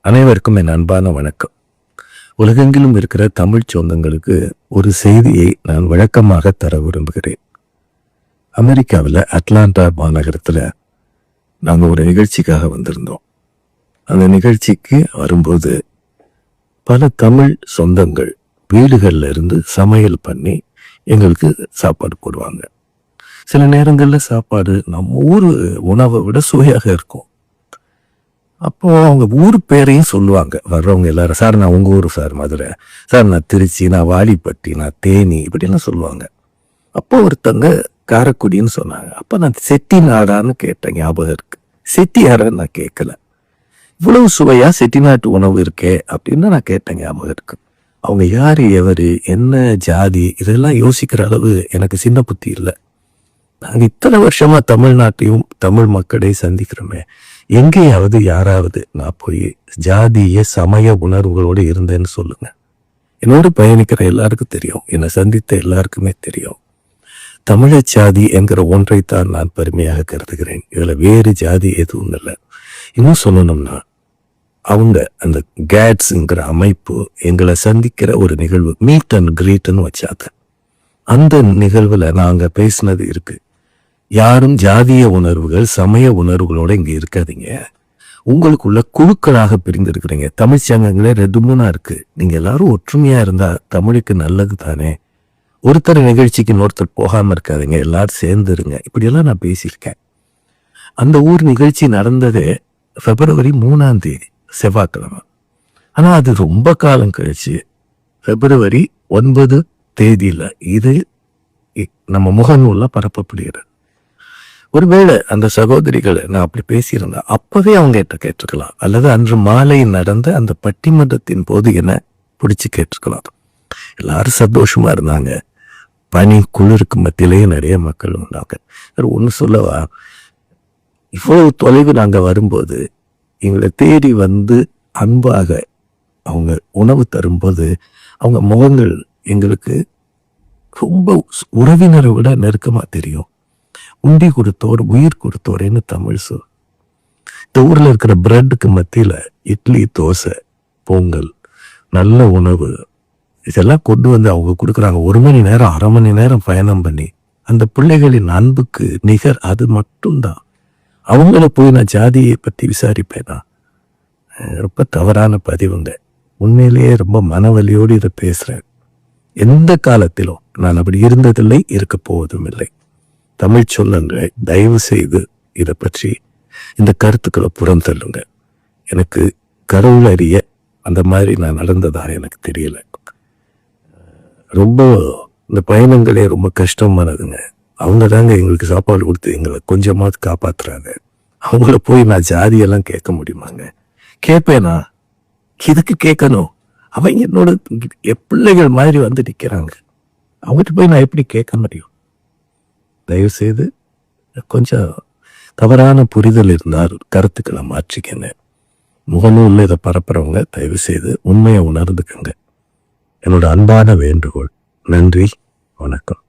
அனைவருக்கும் என் அன்பான வணக்கம். உலகெங்கிலும் இருக்கிற தமிழ் சொந்தங்களுக்கு ஒரு செய்தியை நான் வழக்கமாக தர விரும்புகிறேன். அமெரிக்காவில் அட்லாண்டா மாநகரத்தில் நாங்கள் ஒரு நிகழ்ச்சிக்காக வந்திருந்தோம். அந்த நிகழ்ச்சிக்கு வரும்போது பல தமிழ் சொந்தங்கள் வீடுகள்ல இருந்து சமையல் பண்ணி எங்களுக்கு சாப்பாடு போடுவாங்க. சில நேரங்களில் சாப்பாடு நம்ம ஊர் உணவை விட சுவையாக இருக்கும். அப்போ அவங்க ஊர் பேரையும் சொல்லுவாங்க. வர்றவங்க எல்லாரும் சார் நான் உங்க ஊர் சார் மதுரை. சார் நான் திருச்சி நான் வாலிப்பட்டி நான் தேனி இப்படிலாம் சொல்லுவாங்க. அப்போ ஒருத்தங்க காரைக்குடின்னு சொன்னாங்க. அப்போ நான் செட்டி நாடான்னு கேட்டேன் ஞாபகம் இருக்கு. செட்டியாரன்னு நான் கேட்கல இவ்வளவு சுவையா செட்டிநாட்டு உணவு இருக்கே அப்படின்னு நான் கேட்டேன் ஞாபகம் இருக்கு. அவங்க யார் எவரு என்ன ஜாதி இதெல்லாம் யோசிக்கிற அளவு எனக்கு சின்ன புத்தி இல்லை. நாங்கள் இத்தனை வருஷமா தமிழ்நாட்டையும் தமிழ் மக்களை சந்திக்கிறோமே. எங்கேயாவது யாராவது நான் போய் ஜாதிய சமய உணர்வுகளோடு இருந்தேன்னு சொல்லுங்க. என்னோடு பயணிக்கிற எல்லாருக்கும் தெரியும். என்னை சந்தித்த எல்லாருக்குமே தெரியும். தமிழர் ஜாதி என்கிற ஒன்றைத்தான் நான் பெருமையாக கருதுகிறேன். இதுல வேறு ஜாதி எதுவும் இல்லை. இன்னும் சொல்லணும்னா அவங்க அந்த கேட்ஸுங்கிற அமைப்பு எங்களை சந்திக்கிற ஒரு நிகழ்வு மீட் அண்ட் கிரீட்னு வச்சாங்க. அந்த நிகழ்வில் நாங்கள் பேசினது இருக்குது யாரும் ஜாதிய உணர்வுகள் சமய உணர்வுகளோட இங்க இருக்காதீங்க. உங்களுக்குள்ள குழுக்களாக பிரிந்திருக்கிறீங்க. தமிழ் சங்கங்களே ரெண்டு மூணா இருக்கு. நீங்க எல்லாரும் ஒற்றுமையா இருந்தா தமிழுக்கு நல்லது தானே ஒருத்தர் நிகழ்ச்சிக்கு இன்னொருத்தர் போகாம இருக்காதுங்க. எல்லாரும் சேர்ந்துருங்க. இப்படியெல்லாம் நான் பேசியிருக்கேன். அந்த ஊர் நிகழ்ச்சி நடந்தது பிப்ரவரி மூணாம் தேதி செவ்வாய்க்கிழமை. ஆனா அது ரொம்ப காலம் கழிச்சு பிப்ரவரி ஒன்பது தேதியில இது நம்ம முகநூல்ல பரப்பப்படுகிறது. ஒருவேளை அந்த சகோதரிகளை நான் அப்படி பேசியிருந்தேன் அப்பவே அவங்க கிட்ட கேட்டிருக்கலாம். அல்லது அன்று மாலை நடந்த அந்த பட்டிமன்றத்தின் போது என்ன பிடிச்சு கேட்டிருக்கலாம். எல்லாரும் சந்தோஷமா இருந்தாங்க. பனி குளிருக்கு மத்தியிலேயே நிறைய மக்கள் உண்டாங்க ஒன்று சொல்லவா? இவ்வளவு தொலைவு நாங்கள் வரும்போது எங்களை தேடி வந்து அன்பாக அவங்க உணவு தரும்போது அவங்க முகங்கள் எங்களுக்கு ரொம்ப உறவினரை விட நெருக்கமாக தெரியும். உண்டி கொடுத்தோர் உயிர் கொடுத்தோரேன்னு தமிழ் சொல். இந்த ஊரில் இருக்கிற பிரெட்டுக்கு மத்தியில இட்லி தோசை பொங்கல் நல்ல உணவு இதெல்லாம் கொண்டு வந்து அவங்க கொடுக்குறாங்க. ஒரு மணி நேரம் அரை மணி நேரம் பயணம் பண்ணி அந்த பிள்ளைகளின் அன்புக்கு நிகர் அது மட்டும்தான். அவங்கள போய் நான் ஜாதியை பத்தி விசாரிப்பேனா? ரொம்ப தவறான பதிவுங்க. உண்மையிலேயே ரொம்ப மனவலியோடு இதை பேசுறேன். எந்த காலத்திலும் நான் அப்படி இருந்ததில்லை இருக்க போவதும் இல்லை. தமிழ் சொல்லுங்க தயவு செய்து இதை பற்றி இந்த கருத்துக்களை புறம் தள்ளுங்க. எனக்கு கடவுள் அறிய அந்த மாதிரி நான் நடந்ததாக எனக்கு தெரியல. ரொம்ப இந்த பயணங்களே ரொம்ப கஷ்டமானதுங்க. அவங்க தாங்க எங்களுக்கு சாப்பாடு கொடுத்து எங்களை கொஞ்சமாவது காப்பாத்துறாங்க. அவங்கள போய் நான் ஜாதியெல்லாம் கேட்க முடியுமாங்க? கேட்பேனா? இதுக்கு கேட்கணும்? அவங்க என்னோட என் பிள்ளைகள் மாதிரி வந்து நிற்கிறாங்க அவங்ககிட்ட போய் நான் எப்படி கேட்க முடியும்? தயவு செய்து கொஞ்சம் தவறான புரிதல் இருந்தால் கருத்துக்களை மாற்றிக்கங்க. முகநூலில் இதை பரப்புறவங்க தயவு செய்து உண்மையை உணர்ந்துக்கங்க. என்னோட அன்பான வேண்டுகோள். நன்றி வணக்கம்.